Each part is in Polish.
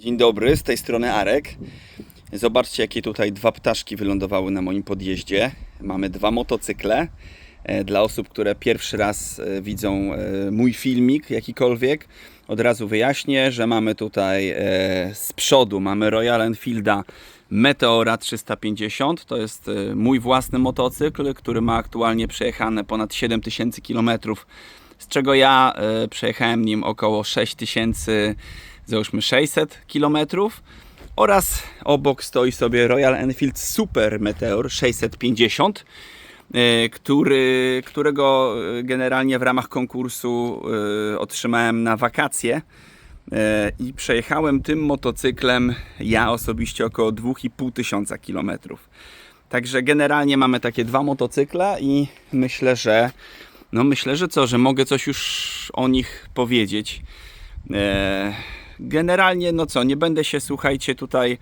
Dzień dobry, z tej strony Arek. Zobaczcie, jakie tutaj dwa ptaszki wylądowały na moim podjeździe. Mamy dwa motocykle. E, Dla osób, które pierwszy raz e, widzą e, mój filmik jakikolwiek, od razu wyjaśnię, że mamy tutaj z przodu mamy Royal Enfielda Meteora 350. To jest mój własny motocykl, który ma aktualnie przejechane ponad 7000 km, z czego ja przejechałem nim około 6000 załóżmy 600 km oraz obok stoi sobie Royal Enfield Super Meteor 650 e, który, którego e, generalnie w ramach konkursu e, otrzymałem na wakacje i przejechałem tym motocyklem ja osobiście około 2,5 tysiąca kilometrów. Także generalnie mamy takie dwa motocykle i myślę, że no myślę, że co, że mogę coś już o nich powiedzieć. Generalnie, no co, nie będę się, słuchajcie, tutaj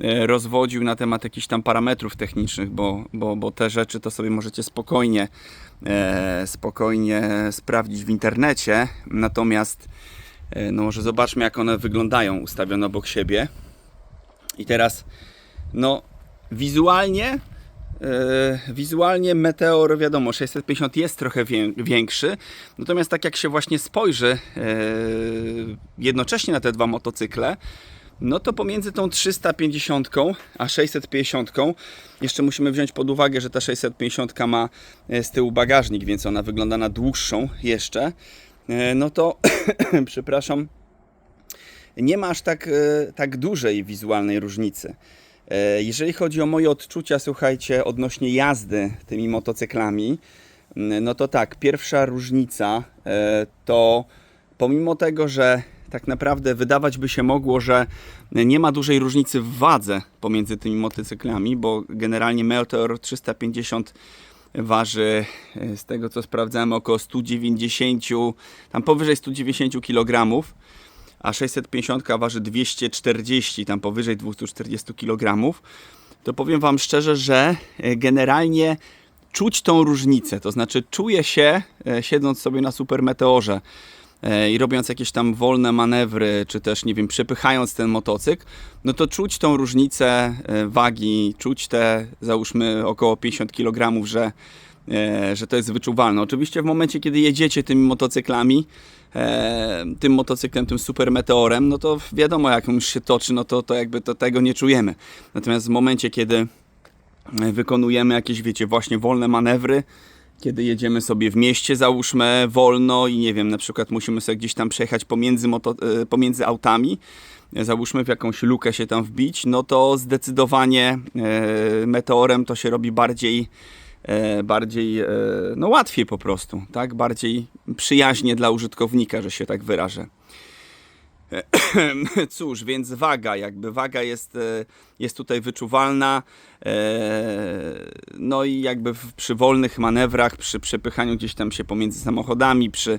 e, rozwodził na temat jakichś tam parametrów technicznych, bo, bo, bo te rzeczy to sobie możecie spokojnie, e, spokojnie sprawdzić w internecie. Natomiast, e, no może zobaczmy, jak one wyglądają ustawione obok siebie. I teraz, no, wizualnie Wizualnie Meteor, wiadomo, 650 jest trochę wię- większy, natomiast tak jak się właśnie spojrzy e, jednocześnie na te dwa motocykle, no to pomiędzy tą 350 a 650 jeszcze musimy wziąć pod uwagę, że ta 650 ma e, z tyłu bagażnik, więc ona wygląda na dłuższą jeszcze. E, No to, przepraszam, nie ma aż tak, e, tak dużej wizualnej różnicy. E, Jeżeli chodzi o moje odczucia, słuchajcie, odnośnie jazdy tymi motocyklami, no to tak, pierwsza różnica e, to pomimo tego, że tak naprawdę wydawać by się mogło, że nie ma dużej różnicy w wadze pomiędzy tymi motocyklami, bo generalnie Meteor 350 waży, e, z tego co sprawdzałem, około 190, tam powyżej 190 kg a 650 waży 240, tam powyżej 240 kg, to powiem Wam szczerze, że e, generalnie czuć tą różnicę. To znaczy, czuję się, e, siedząc sobie na super meteorze e, i robiąc jakieś tam wolne manewry, czy też, nie wiem, przepychając ten motocykl, no to czuć tą różnicę wagi, czuć te, załóżmy, około 50 kg, że, że to jest wyczuwalne. Oczywiście w momencie, kiedy jedziecie tymi motocyklami, e, tym motocyklem, tym super meteorem, no to wiadomo, jak on już się toczy, no to, to jakby to tego nie czujemy. Natomiast w momencie, kiedy e, wykonujemy jakieś, wiecie, właśnie wolne manewry, kiedy jedziemy sobie w mieście, załóżmy wolno i nie wiem, na przykład musimy sobie gdzieś tam przejechać pomiędzy, moto, e, pomiędzy autami, e, załóżmy w jakąś lukę się tam wbić, no to zdecydowanie e, meteorem to się robi bardziej bardziej, e, no łatwiej po prostu, tak? Bardziej przyjaźnie dla użytkownika, że się tak wyrażę. Cóż, więc waga, jakby waga jest, e, jest tutaj wyczuwalna. e, No i jakby przy wolnych manewrach, przy przepychaniu gdzieś tam się pomiędzy samochodami, przy,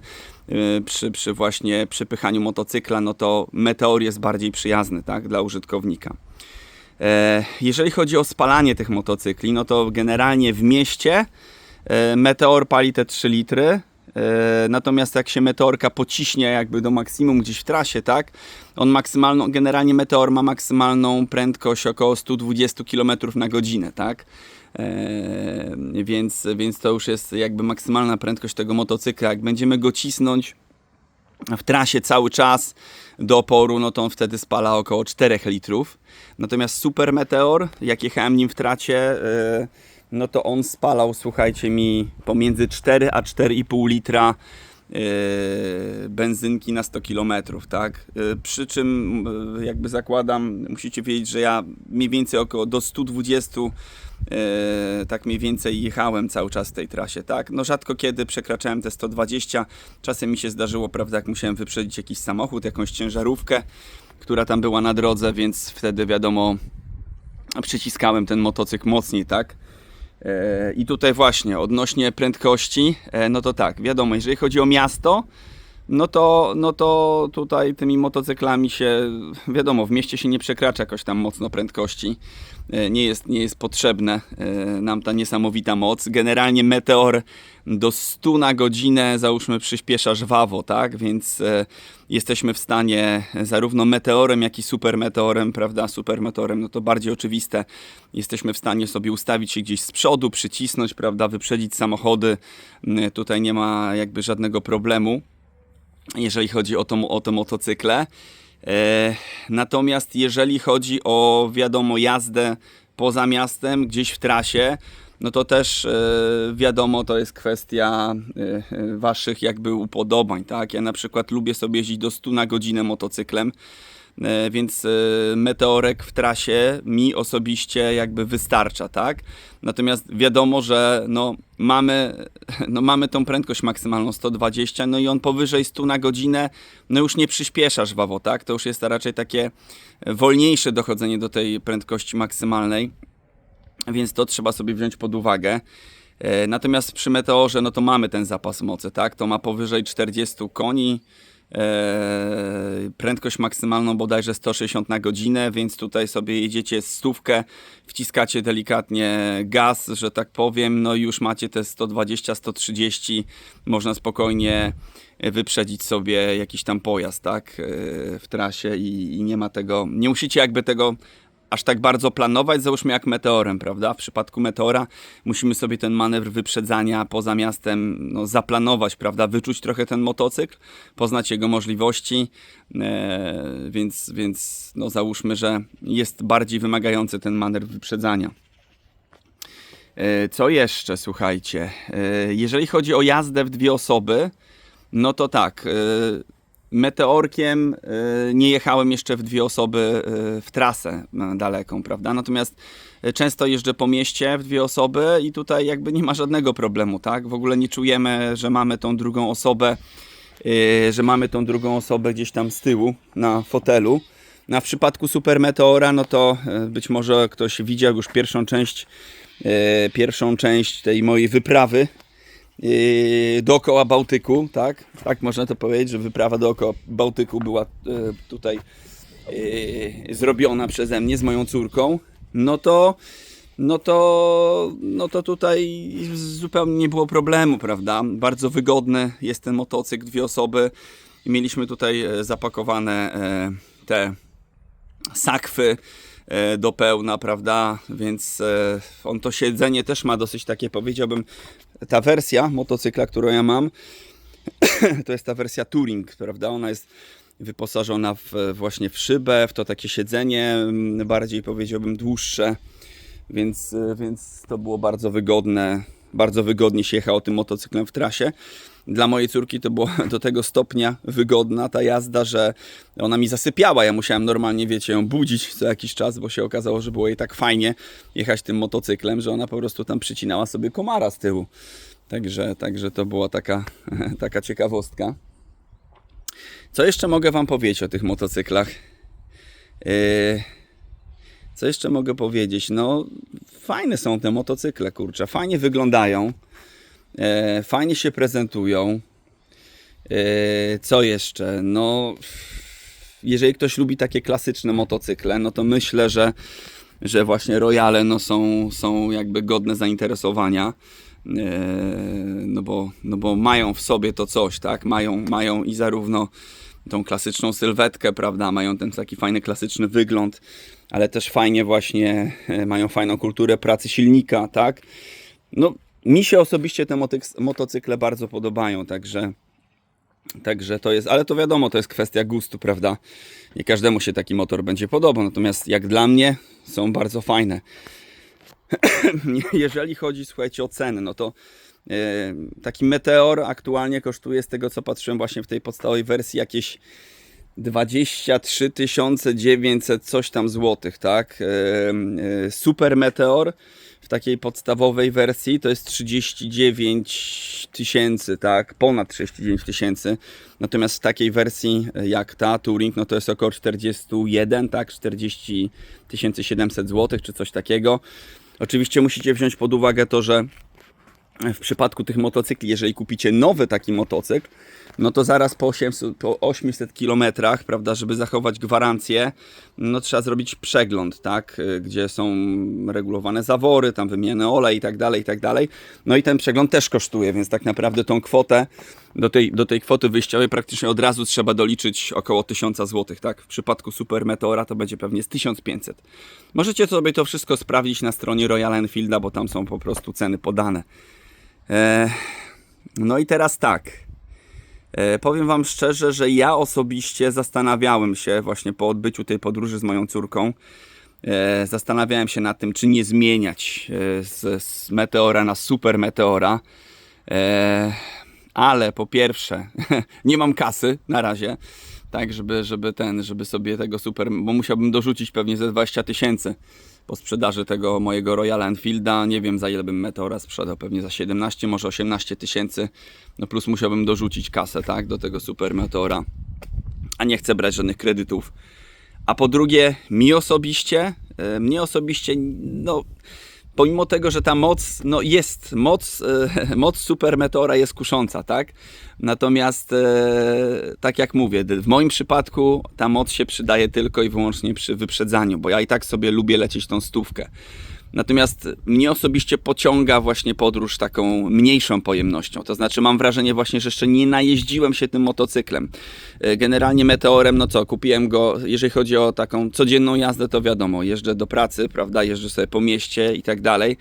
e, przy, przy właśnie przepychaniu motocykla, no to meteor jest bardziej przyjazny, tak, dla użytkownika. E, Jeżeli chodzi o spalanie tych motocykli, no to generalnie w mieście e, Meteor pali te 3 litry. e, Natomiast jak się meteorka pociśnie jakby do maksimum gdzieś w trasie, tak? On maksymalną, generalnie meteor ma maksymalną prędkość około 120 km na godzinę, tak? E, więc, więc to już jest jakby maksymalna prędkość tego motocykla. Jak będziemy go cisnąć w trasie cały czas do oporu, no to on wtedy spala około 4 litrów. Natomiast Super Meteor, jak jechałem nim w tracie, yy, no to on spalał, słuchajcie mi, pomiędzy 4 a 4,5 litra benzynki na 100 km, tak? Yy, Przy czym yy, jakby zakładam, musicie wiedzieć, że ja mniej więcej około do 120 E, tak mniej więcej jechałem cały czas w tej trasie, tak? No rzadko kiedy przekraczałem te 120, czasem mi się zdarzyło, prawda, jak musiałem wyprzedzić jakiś samochód, jakąś ciężarówkę, która tam była na drodze, więc wtedy wiadomo, przyciskałem ten motocykl mocniej, tak? E, I tutaj właśnie odnośnie prędkości, e, no to tak, wiadomo, jeżeli chodzi o miasto, no to, no to tutaj tymi motocyklami się, wiadomo, w mieście się nie przekracza jakoś tam mocno prędkości. E, Nie jest, nie jest potrzebne e, nam ta niesamowita moc. Generalnie meteor do 100 na godzinę, załóżmy, przyspiesza żwawo, tak? Więc e, jesteśmy w stanie zarówno meteorem, jak i supermeteorem, prawda? Supermeteorem, no to bardziej oczywiste. Jesteśmy w stanie sobie ustawić się gdzieś z przodu, przycisnąć, prawda? Wyprzedzić samochody. Mm, Tutaj nie ma jakby żadnego problemu jeżeli chodzi o, tą, o te motocykle. E, natomiast jeżeli chodzi o, wiadomo, jazdę poza miastem, gdzieś w trasie, no to też e, wiadomo, to jest kwestia e, waszych jakby upodobań, tak? Ja na przykład lubię sobie jeździć do 100 na godzinę motocyklem, więc e, meteorek w trasie mi osobiście jakby wystarcza, tak? Natomiast wiadomo, że no mamy, no mamy tą prędkość maksymalną 120, no i on powyżej 100 na godzinę, no już nie przyspiesza żwawo, tak? To już jest raczej takie wolniejsze dochodzenie do tej prędkości maksymalnej, więc to trzeba sobie wziąć pod uwagę. E, Natomiast przy Meteorze, no to mamy ten zapas mocy, tak? To ma powyżej 40 koni, e, prędkość maksymalną bodajże 160 na godzinę, więc tutaj sobie jedziecie stówkę, wciskacie delikatnie gaz, że tak powiem, no i już macie te 120-130, można spokojnie wyprzedzić sobie jakiś tam pojazd, tak, e, w trasie i, i nie ma tego, nie musicie jakby tego aż tak bardzo planować, załóżmy jak meteorem, prawda? W przypadku meteora musimy sobie ten manewr wyprzedzania poza miastem no, zaplanować, prawda? Wyczuć trochę ten motocykl, poznać jego możliwości, e, więc, więc no, załóżmy, że jest bardziej wymagający ten manewr wyprzedzania. E, Co jeszcze, słuchajcie? E, Jeżeli chodzi o jazdę w dwie osoby, no to tak. Meteorkiem e, nie jechałem jeszcze w dwie osoby e, w trasę e, daleką, prawda? Natomiast często jeżdżę po mieście w dwie osoby i tutaj jakby nie ma żadnego problemu, tak? W ogóle nie czujemy, że mamy tą drugą osobę, że mamy tą drugą osobę gdzieś tam z tyłu na fotelu. No, a w przypadku Super Meteora, no to być może ktoś widział już pierwszą część, pierwszą część tej mojej wyprawy dookoła Bałtyku, tak? Tak można to powiedzieć, że wyprawa dookoła Bałtyku była e, tutaj e, zrobiona przeze mnie z moją córką. No to, no to, no to tutaj zupełnie nie było problemu, prawda? Bardzo wygodny jest ten motocykl, dwie osoby. Mieliśmy tutaj e, zapakowane te sakwy do pełna, prawda? Więc e, on to siedzenie też ma dosyć takie, powiedziałbym, ta wersja motocykla, którą ja mam, to jest ta wersja Touring, prawda? Ona jest wyposażona w, właśnie w szybę, w to takie siedzenie, mm, bardziej powiedziałbym dłuższe, więc, e, więc to było bardzo wygodne. Bardzo wygodnie się jechało tym motocyklem w trasie. Dla mojej córki to było do tego stopnia wygodna ta jazda, że ona mi zasypiała. Ja musiałem normalnie, wiecie, ją budzić co jakiś czas, bo się okazało, że było jej tak fajnie jechać tym motocyklem, że ona po prostu tam przycinała sobie komara z tyłu. Także, także to była taka, taka ciekawostka. Co jeszcze mogę Wam powiedzieć o tych motocyklach? Yy, co jeszcze mogę powiedzieć? No, fajne są te motocykle, kurczę. Fajnie wyglądają. E, fajnie się prezentują. E, co jeszcze? No, jeżeli ktoś lubi takie klasyczne motocykle, no to myślę, że, że właśnie Royale no są, są jakby godne zainteresowania. E, no bo, no bo mają w sobie to coś, tak? Mają, mają i zarówno tą klasyczną sylwetkę, prawda? Mają ten taki fajny klasyczny wygląd, ale też fajnie właśnie mają fajną kulturę pracy silnika, tak? No, mi się osobiście te motocykle bardzo podobają, także Także to jest, ale to wiadomo, to jest kwestia gustu, prawda? Nie każdemu się taki motor będzie podobał, natomiast jak dla mnie są bardzo fajne. Jeżeli chodzi, słuchajcie, o ceny, no to e, taki Meteor aktualnie kosztuje, z tego co patrzyłem właśnie w tej podstawowej wersji, jakieś 23 900 coś tam złotych, tak? E, e, Super Meteor takiej podstawowej wersji to jest 39 tysięcy, tak? Ponad 39 tysięcy. Natomiast w takiej wersji jak ta Touring, no to jest około 41, tak? 40 700 złotych czy coś takiego. Oczywiście musicie wziąć pod uwagę to, że w przypadku tych motocykli, jeżeli kupicie nowy taki motocykl, no to zaraz po 800, po 800 kilometrach, prawda, żeby zachować gwarancję, no trzeba zrobić przegląd, tak, y, gdzie są regulowane zawory, tam wymiany olej i tak dalej, i tak dalej. No i ten przegląd też kosztuje, więc tak naprawdę tą kwotę, do tej, do tej kwoty wyjściowej praktycznie od razu trzeba doliczyć około 1000 zł, tak? W przypadku Super Meteora to będzie pewnie z 1500. Możecie sobie to wszystko sprawdzić na stronie Royal Enfielda, bo tam są po prostu ceny podane. E, no i teraz tak. E, powiem Wam szczerze, że ja osobiście zastanawiałem się właśnie po odbyciu tej podróży z moją córką. E, zastanawiałem się nad tym, czy nie zmieniać z, z Meteora na Super Meteora. Ale po pierwsze, nie mam kasy na razie, tak, żeby, żeby ten, żeby sobie tego super, bo musiałbym dorzucić pewnie ze 20 tysięcy po sprzedaży tego mojego Royal Enfielda. Nie wiem za ile bym Meteora sprzedał, pewnie za 17, może 18 tysięcy. No plus musiałbym dorzucić kasę, tak, do tego super Meteora. A nie chcę brać żadnych kredytów. A po drugie, mi osobiście, e, mnie osobiście, no pomimo tego, że ta moc, no jest, moc, e, moc Super Meteora jest kusząca, tak? Natomiast, e, tak jak mówię, w moim przypadku ta moc się przydaje tylko i wyłącznie przy wyprzedzaniu, bo ja i tak sobie lubię lecieć tą stówkę. Natomiast mnie osobiście pociąga właśnie podróż taką mniejszą pojemnością. To znaczy mam wrażenie właśnie, że jeszcze nie najeździłem się tym motocyklem. E, Generalnie Meteorem, no co, kupiłem go, jeżeli chodzi o taką codzienną jazdę, to wiadomo, jeżdżę do pracy, prawda, jeżdżę sobie po mieście i tak dalej.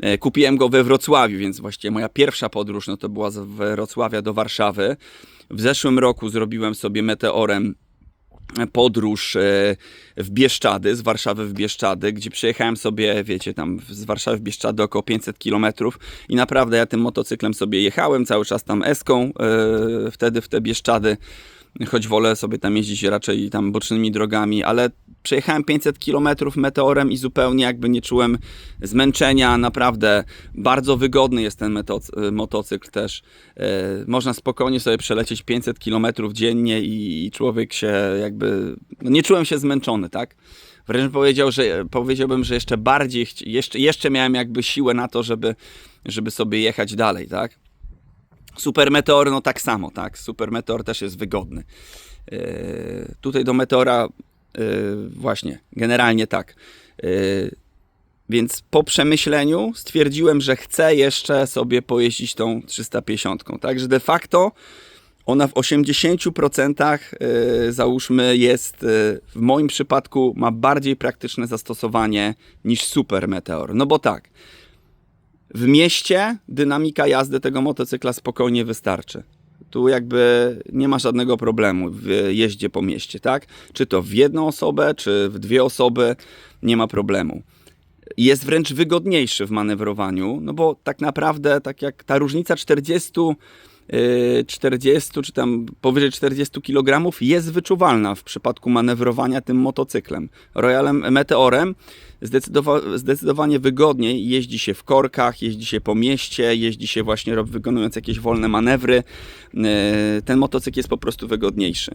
E, Kupiłem go we Wrocławiu, więc właściwie moja pierwsza podróż, no to była z Wrocławia do Warszawy. W zeszłym roku zrobiłem sobie Meteorem podróż e, w Bieszczady, z Warszawy w Bieszczady, gdzie przejechałem sobie, wiecie, tam z Warszawy w Bieszczady około 500 km i naprawdę ja tym motocyklem sobie jechałem, cały czas tam eską, e, wtedy w te Bieszczady, choć wolę sobie tam jeździć raczej tam bocznymi drogami, ale przejechałem 500 km meteorem i zupełnie jakby nie czułem zmęczenia, naprawdę bardzo wygodny jest ten motocykl też. E, Można spokojnie sobie przelecieć 500 km dziennie i, człowiek się jakby, no nie czułem się zmęczony, tak? Wręcz powiedział, że, powiedziałbym, że jeszcze bardziej, jeszcze, jeszcze miałem jakby siłę na to, żeby, żeby sobie jechać dalej, tak? Super Meteor, no tak samo, tak? Super Meteor też jest wygodny. Yy, tutaj do Meteora yy, właśnie, generalnie tak. Yy, więc po przemyśleniu stwierdziłem, że chcę jeszcze sobie pojeździć tą 350. Także de facto ona w 80% yy, załóżmy jest, w moim przypadku ma bardziej praktyczne zastosowanie niż Super Meteor. No bo tak, w mieście dynamika jazdy tego motocykla spokojnie wystarczy. Tu jakby nie ma żadnego problemu w jeździe po mieście, tak? Czy to w jedną osobę, czy w dwie osoby, nie ma problemu. Jest wręcz wygodniejszy w manewrowaniu, no bo tak naprawdę, tak jak ta różnica 40, yy, 40 czy tam powyżej 40 kg jest wyczuwalna w przypadku manewrowania tym motocyklem. Royalem Meteorem zdecydowa- zdecydowanie wygodniej jeździ się w korkach, jeździ się po mieście, jeździ się właśnie wykonując jakieś wolne manewry. Yy, Ten motocykl jest po prostu wygodniejszy.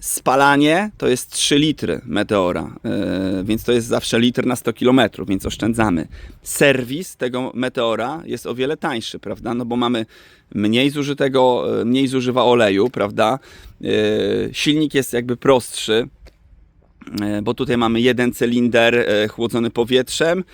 Spalanie to jest 3 litry Meteora, yy, więc to jest zawsze litr na 100 km, więc oszczędzamy. Serwis tego Meteora jest o wiele tańszy, prawda? No bo mamy mniej zużytego, yy, mniej zużywa oleju, prawda? Yy, Silnik jest jakby prostszy, E, bo tutaj mamy jeden cylinder e, chłodzony powietrzem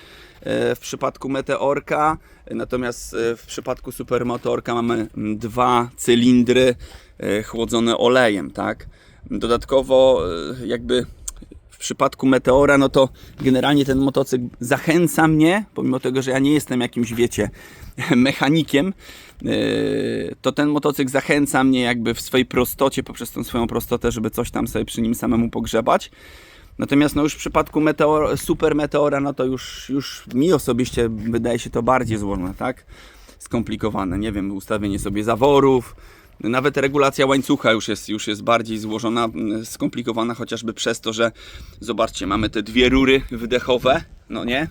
e, w przypadku Meteorka, natomiast e, w przypadku Supermotorka mamy dwa cylindry e, chłodzone olejem, tak? Dodatkowo e, jakby w przypadku Meteora, no to generalnie ten motocykl zachęca mnie, pomimo tego, że ja nie jestem jakimś, wiecie, mechanikiem, yy, to ten motocykl zachęca mnie jakby w swojej prostocie, poprzez tą swoją prostotę, żeby coś tam sobie przy nim samemu pogrzebać. Natomiast no już w przypadku meteor, Super Meteora, no to już, już mi osobiście wydaje się to bardziej złożone, tak? Skomplikowane, nie wiem, ustawienie sobie zaworów, nawet regulacja łańcucha już jest, już jest bardziej złożona, skomplikowana chociażby przez to, że zobaczcie, mamy te dwie rury wydechowe, no nie?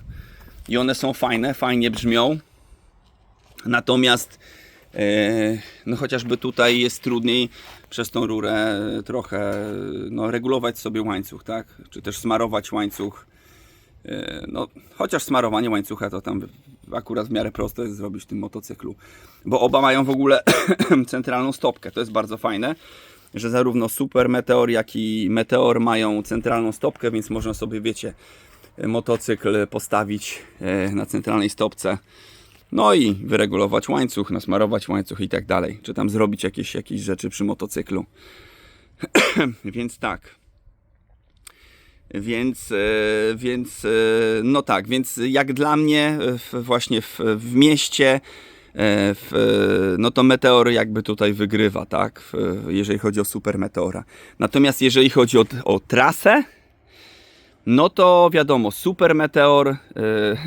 I one są fajne, fajnie brzmią. Natomiast e, no chociażby tutaj jest trudniej przez tą rurę trochę no, regulować sobie łańcuch, tak? Czy też smarować łańcuch. E, No, chociaż smarowanie łańcucha to tam akurat w miarę prosto jest zrobić w tym motocyklu. Bo oba mają w ogóle centralną stopkę. To jest bardzo fajne, że zarówno Super Meteor, jak i Meteor mają centralną stopkę, więc można sobie, wiecie, motocykl postawić e, na centralnej stopce. No i wyregulować łańcuch, nasmarować łańcuch i tak dalej. Czy tam zrobić jakieś, jakieś rzeczy przy motocyklu. Więc tak. Więc, e, więc, e, no tak, więc jak dla mnie e, właśnie w, w mieście, w, no to Meteor jakby tutaj wygrywa, tak, jeżeli chodzi o Super Meteora. Natomiast jeżeli chodzi o, o trasę, no to wiadomo, Super Meteor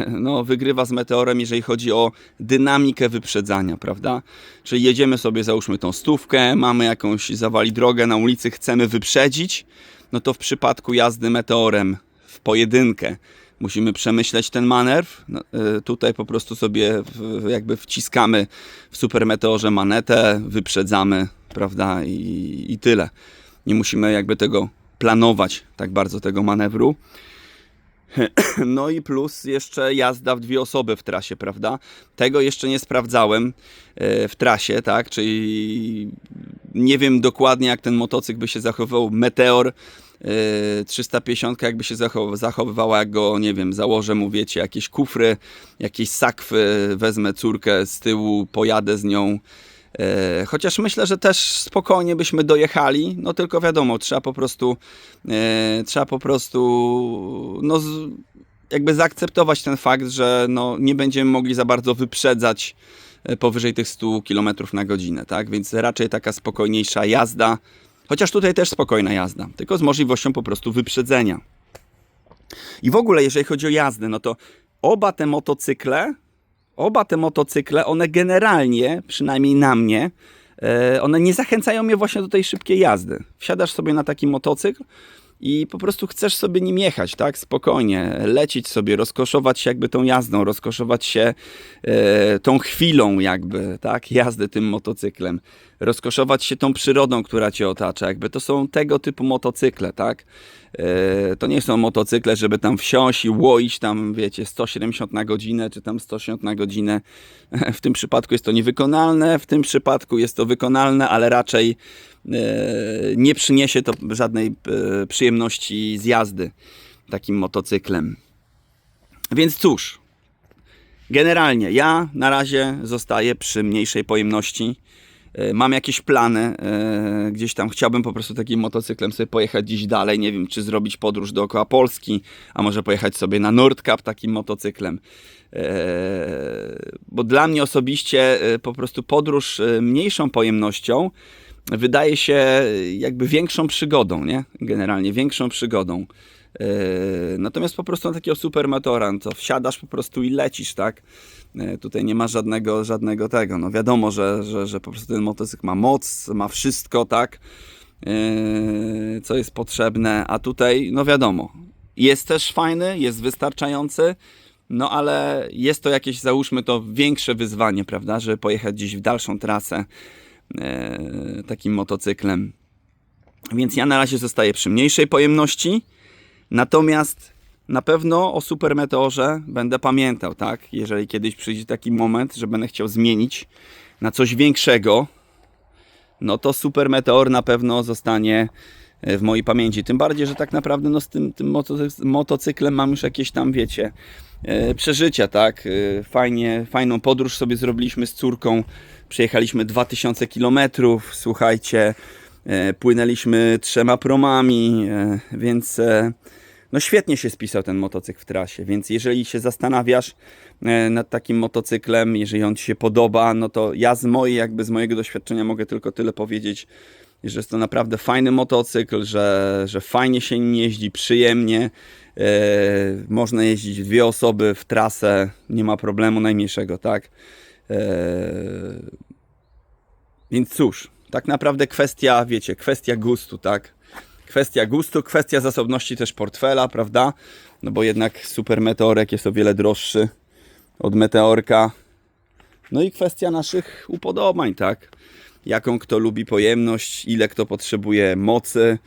no, wygrywa z Meteorem, jeżeli chodzi o dynamikę wyprzedzania, prawda? Czyli jedziemy sobie, załóżmy tą stówkę, mamy jakąś zawali drogę na ulicy, chcemy wyprzedzić, no to w przypadku jazdy Meteorem w pojedynkę musimy przemyśleć ten manewr. No, e, tutaj po prostu sobie w, jakby wciskamy w Super Meteorze manetę, wyprzedzamy, prawda? I, I tyle. Nie musimy jakby tego planować tak bardzo tego manewru. No i plus jeszcze jazda w dwie osoby w trasie, prawda? Tego jeszcze nie sprawdzałem e, w trasie, tak? Czyli nie wiem dokładnie jak ten motocykl by się zachowywał. Meteor e, 350 jakby się zachow- zachowywała, jak go, nie wiem, założę mu, wiecie, jakieś kufry, jakieś sakwy, wezmę córkę z tyłu, pojadę z nią. E, Chociaż myślę, że też spokojnie byśmy dojechali, no tylko wiadomo, trzeba po prostu, e, trzeba po prostu, no jakby zaakceptować ten fakt, że no, nie będziemy mogli za bardzo wyprzedzać e, powyżej tych 100 km na godzinę, tak? Więc raczej taka spokojniejsza jazda, chociaż tutaj też spokojna jazda, tylko z możliwością po prostu wyprzedzenia. I w ogóle, jeżeli chodzi o jazdę, no to oba te motocykle oba te motocykle, one generalnie, przynajmniej na mnie, e, one nie zachęcają mnie właśnie do tej szybkiej jazdy. Wsiadasz sobie na taki motocykl i po prostu chcesz sobie nim jechać, tak? Spokojnie, lecieć sobie, rozkoszować się jakby tą jazdą, rozkoszować się e, tą chwilą jakby, tak? Jazdy tym motocyklem. Rozkoszować się tą przyrodą, która cię otacza. Jakby to są tego typu motocykle, tak? E, to nie są motocykle, żeby tam wsiąść i łoić tam, wiecie, 170 na godzinę, czy tam 160 na godzinę. W tym przypadku jest to niewykonalne, w tym przypadku jest to wykonalne, ale raczej e, nie przyniesie to żadnej e, przyjemności z jazdy takim motocyklem. Więc cóż, generalnie ja na razie zostaję przy mniejszej pojemności. E, Mam jakieś plany, e, gdzieś tam chciałbym po prostu takim motocyklem sobie pojechać gdzieś dalej, nie wiem, czy zrobić podróż dookoła Polski, a może pojechać sobie na Nordkap takim motocyklem. E, Bo dla mnie osobiście po prostu podróż mniejszą pojemnością wydaje się jakby większą przygodą, nie? Generalnie większą przygodą. E, Natomiast po prostu na takiego supermotora, no to wsiadasz po prostu i lecisz, tak? E, Tutaj nie ma żadnego, żadnego tego. No wiadomo, że, że, że po prostu ten motocykl ma moc, ma wszystko, tak? E, Co jest potrzebne, a tutaj, no wiadomo, jest też fajny, jest wystarczający, no ale jest to jakieś, załóżmy to, większe wyzwanie, prawda? Żeby pojechać gdzieś w dalszą trasę takim motocyklem. Więc ja na razie zostaję przy mniejszej pojemności. Natomiast na pewno o Super Meteorze będę pamiętał, tak? Jeżeli kiedyś przyjdzie taki moment, że będę chciał zmienić na coś większego, no to Super Meteor na pewno zostanie e, w mojej pamięci. Tym bardziej, że tak naprawdę no, z tym, tym motocy- motocyklem mam już jakieś tam, wiecie, e, przeżycia, tak? E, Fajnie, fajną podróż sobie zrobiliśmy z córką. Przejechaliśmy 2000 km, słuchajcie, płynęliśmy trzema promami, więc no świetnie się spisał ten motocykl w trasie, więc jeżeli się zastanawiasz e, nad takim motocyklem, jeżeli on Ci się podoba, no to ja z mojej, jakby z mojego doświadczenia mogę tylko tyle powiedzieć, że jest to naprawdę fajny motocykl, że, że fajnie się nim jeździ, przyjemnie, e, można jeździć dwie osoby w trasę, nie ma problemu najmniejszego, tak? E, więc cóż, tak naprawdę kwestia, wiecie, kwestia gustu, tak? Kwestia gustu, kwestia zasobności też portfela, prawda? No bo jednak Super Meteorek jest o wiele droższy od Meteorka. No i kwestia naszych upodobań, tak? Jaką kto lubi pojemność, ile kto potrzebuje mocy.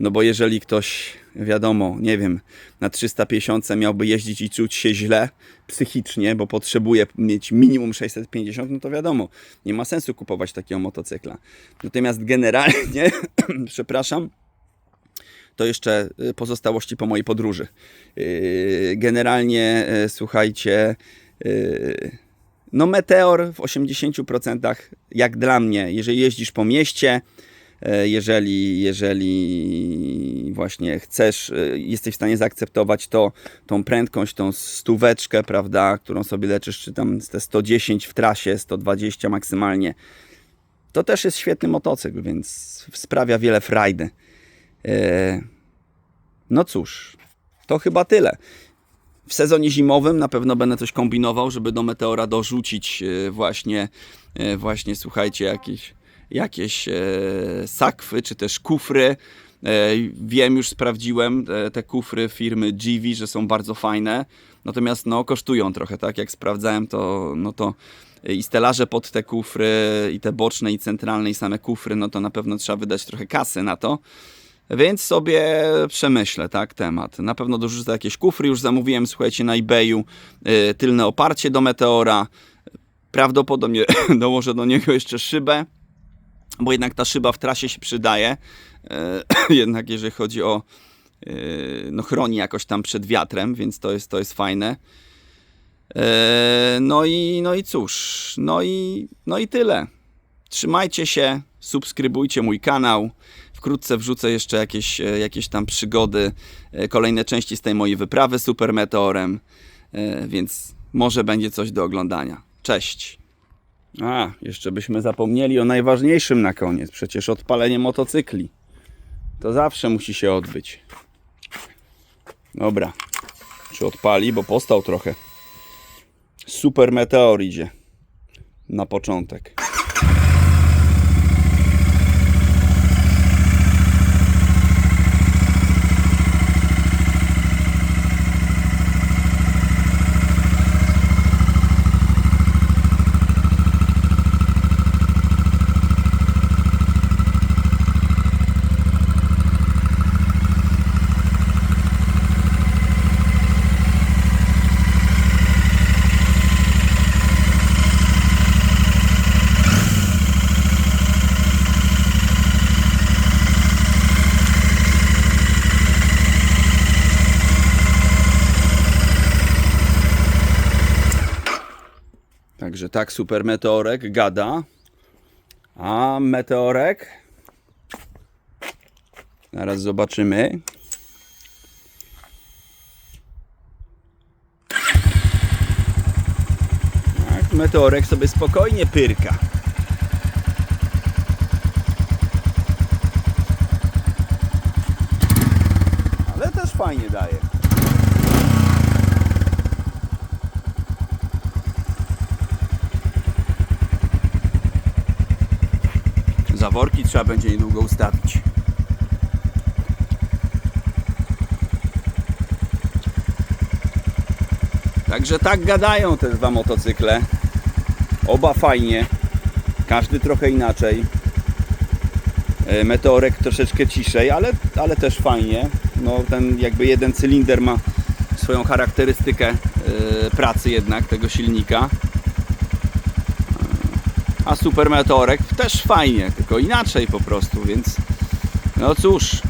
No bo jeżeli ktoś wiadomo, nie wiem, na 350 miałby jeździć i czuć się źle psychicznie, bo potrzebuje mieć minimum 650, no to wiadomo, nie ma sensu kupować takiego motocykla. Natomiast generalnie, przepraszam, to jeszcze y, pozostałości po mojej podróży. Yy, Generalnie, y, słuchajcie, no meteor w 80% jak dla mnie, jeżeli jeździsz po mieście, e, jeżeli, jeżeli właśnie chcesz, e, jesteś w stanie zaakceptować to, tą prędkość, tą stóweczkę, prawda, którą sobie leczysz, czy tam te 110 w trasie, 120 maksymalnie, to też jest świetny motocykl, więc sprawia wiele frajdy. E, No cóż, to chyba tyle. W sezonie zimowym na pewno będę coś kombinował, żeby do meteora dorzucić e, właśnie, e, właśnie słuchajcie, jakieś, jakieś sakwy czy też kufry. Wiem, już sprawdziłem te kufry firmy Givi, że są bardzo fajne. Natomiast no, kosztują trochę, tak? Jak sprawdzałem, to, no to i stelaże pod te kufry, i te boczne, i centralne, i same kufry, no to na pewno trzeba wydać trochę kasy na to. Więc sobie przemyślę tak, temat. Na pewno dorzucę jakieś kufry. Już zamówiłem, słuchajcie, na eBayu y, tylne oparcie do Meteora. Prawdopodobnie dołożę do niego jeszcze szybę, bo jednak ta szyba w trasie się przydaje. Y, jednak jeżeli chodzi o y, no chroni jakoś tam przed wiatrem, więc to jest, to jest fajne. E, No i, no i cóż, no i, no i tyle. Trzymajcie się, subskrybujcie mój kanał. Wkrótce wrzucę jeszcze jakieś, e, jakieś tam przygody, e, kolejne części z tej mojej wyprawy Super Meteorem, e, więc może będzie coś do oglądania. Cześć! A, jeszcze byśmy zapomnieli o najważniejszym na koniec. Przecież odpalenie motocykli. To zawsze musi się odbyć. Dobra. Czy odpali? Bo postał trochę. Super meteor idzie. Na początek. Także tak, super meteorek gada. A meteorek. Zaraz zobaczymy. Tak, meteorek sobie spokojnie pyrka. Ale też fajnie daje. Zaworki trzeba będzie niedługo ustawić. Także tak gadają te dwa motocykle. Oba fajnie. Każdy trochę inaczej. E, Meteorek troszeczkę ciszej, ale, ale też fajnie. No, ten jakby jeden cylinder ma swoją charakterystykę e, pracy jednak tego silnika. A Super Meteorek też fajnie, tylko inaczej po prostu, więc no cóż,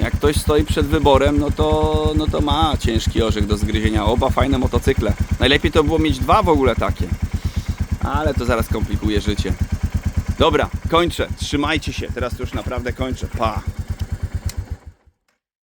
jak ktoś stoi przed wyborem, no to, no to ma ciężki orzech do zgryzienia. Oba fajne motocykle. Najlepiej to było mieć dwa w ogóle takie. Ale to zaraz komplikuje życie. Dobra, kończę. Trzymajcie się. Teraz już naprawdę kończę. Pa.